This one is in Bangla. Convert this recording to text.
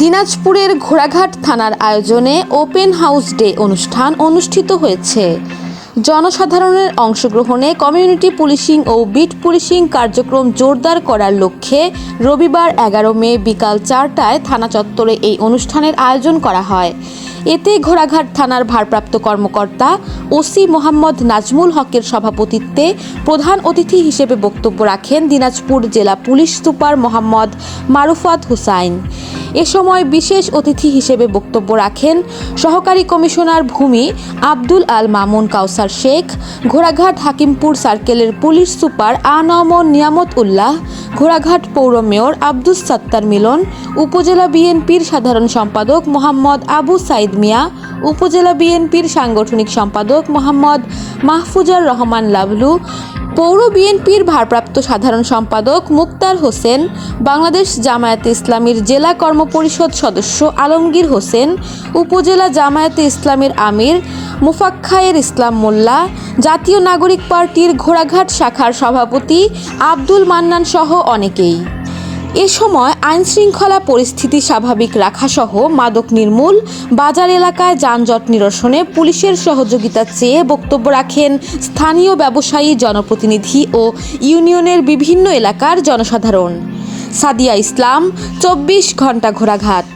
দিনাজপুরের ঘোড়াঘাট থানার আয়োজনে ওপেন হাউস ডে অনুষ্ঠান অনুষ্ঠিত হয়েছে। জনসাধারণের অংশগ্রহণে কমিউনিটি পুলিশিং ও বিট পুলিশিং কার্যক্রম জোরদার করার লক্ষ্যে রবিবার এগারো মে বিকাল চারটায় থানা চত্বরে এই অনুষ্ঠানের আয়োজন করা হয়। এতে ঘোড়াঘাট থানার ভারপ্রাপ্ত কর্মকর্তা ওসি মোহাম্মদ নাজমুল হকের সভাপতিত্বে প্রধান অতিথি হিসেবে বক্তব্য রাখেন দিনাজপুর জেলা পুলিশ সুপার মোহাম্মদ মারুফাত হুসাইন। এ সময় বিশেষ অতিথি হিসেবে বক্তব্য রাখেন সহকারী কমিশনার ভূমি আব্দুল আল মামুন কাউসার শেখ, ঘোড়াঘাট হাকিমপুর সার্কেলের পুলিশ সুপার আনম নিয়ামত উল্লাহ ঘোড়াঘাট পৌর মেয়র আব্দুস সাত্তার মিলন, উপজেলা বিএনপির সাধারণ সম্পাদক মোহাম্মদ আবু সাইদ মিয়া, উপজেলা বিএনপির সাংগঠনিক সম্পাদক মোহাম্মদ মাহফুজার রহমান লাভলু পৌর বিএনপির ভারপ্রাপ্ত সাধারণ সম্পাদক মুক্তার হোসেন, বাংলাদেশ জামায়াতে ইসলামীর জেলা কর্মপরিষদ সদস্য আলমগীর হোসেন, উপজেলা জামায়াতে ইসলামের আমির মুফাক্ষায়ের ইসলাম মোল্লা, জাতীয় নাগরিক পার্টির ঘোড়াঘাট শাখার সভাপতি আব্দুল মান্নান সহ অনেকেই। এ সময় আইনশৃঙ্খলা পরিস্থিতি স্বাভাবিক রাখাসহ মাদক নির্মূল, বাজার এলাকায় যানজট নিরসনে পুলিশের সহযোগিতা চেয়ে বক্তব্য রাখেন স্থানীয় ব্যবসায়ী, জনপ্রতিনিধি ও ইউনিয়নের বিভিন্ন এলাকার জনসাধারণ। সাদিয়া ইসলাম, চব্বিশ ঘণ্টা ঘোড়াঘাট।